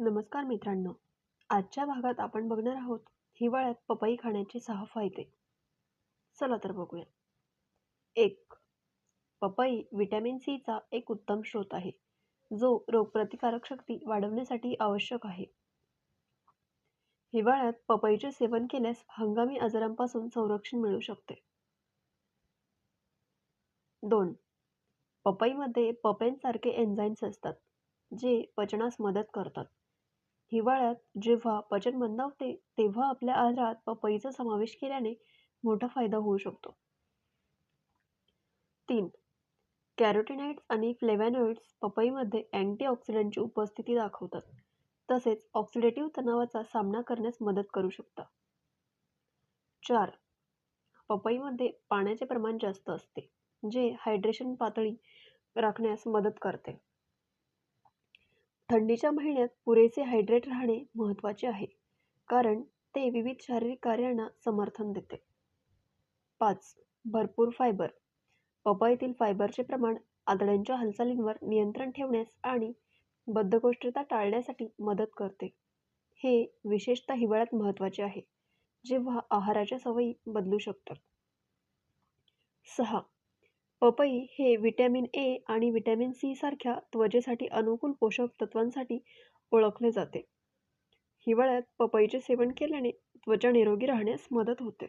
नमस्कार मित्रांनो. आजच्या भागात आपण बघणार आहोत हिवाळ्यात पपई खाण्याचे सहा फायदे. चला तर बघूया. एक पपई विटॅमिन सीचा एक उत्तम स्रोत आहे जो रोगप्रतिकारक शक्ती वाढवण्यासाठी आवश्यक आहे. हिवाळ्यात पपईचे सेवन केल्यास हंगामी आजारांपासून संरक्षण मिळू शकते. दोन पपईमध्ये पपेनसारखे एन्झाईम्स असतात जे पचनास मदत करतात. हिवाळ्यात जेव्हा पचन मंदावते तेव्हा आपल्या आहारात पपईचा समावेश केल्याने मोठा फायदा होऊ शकतो. तीन कॅरोटिनाइड्स आणि फ्लेवॅनॉइड्स पपईमध्ये अँटीऑक्सिडंटची उपस्थिती दाखवतात. तसेच ऑक्सिडेटिव्ह तणावाचा सामना करण्यास मदत करू शकतात. चार पपईमध्ये पाण्याचे प्रमाण जास्त असते जे हायड्रेशन पातळी राखण्यास मदत करते. थंडीच्या महिन्यात पुरेसे हायड्रेट राहणे महत्त्वाचे आहे कारण ते विविध शारीरिक कार्यांना समर्थन देते. पाच भरपूर फायबर पपईतील फायबरचे प्रमाण आतड्यांच्या हालचालींवर नियंत्रण ठेवण्यास आणि बद्धकोष्ठता टाळण्यासाठी मदत करते. हे विशेषतः हिवाळ्यात महत्त्वाचे आहे जेव्हा आहाराच्या सवयी बदलू शकतात. सहा पपई हे व्हिटॅमिन ए आणि व्हिटॅमिन सी सारख्या त्वचेसाठी अनुकूल पोषक तत्वांसाठी ओळखले जाते. हिवाळ्यात पपईचे सेवन केल्याने त्वचा निरोगी राहण्यास मदत होते.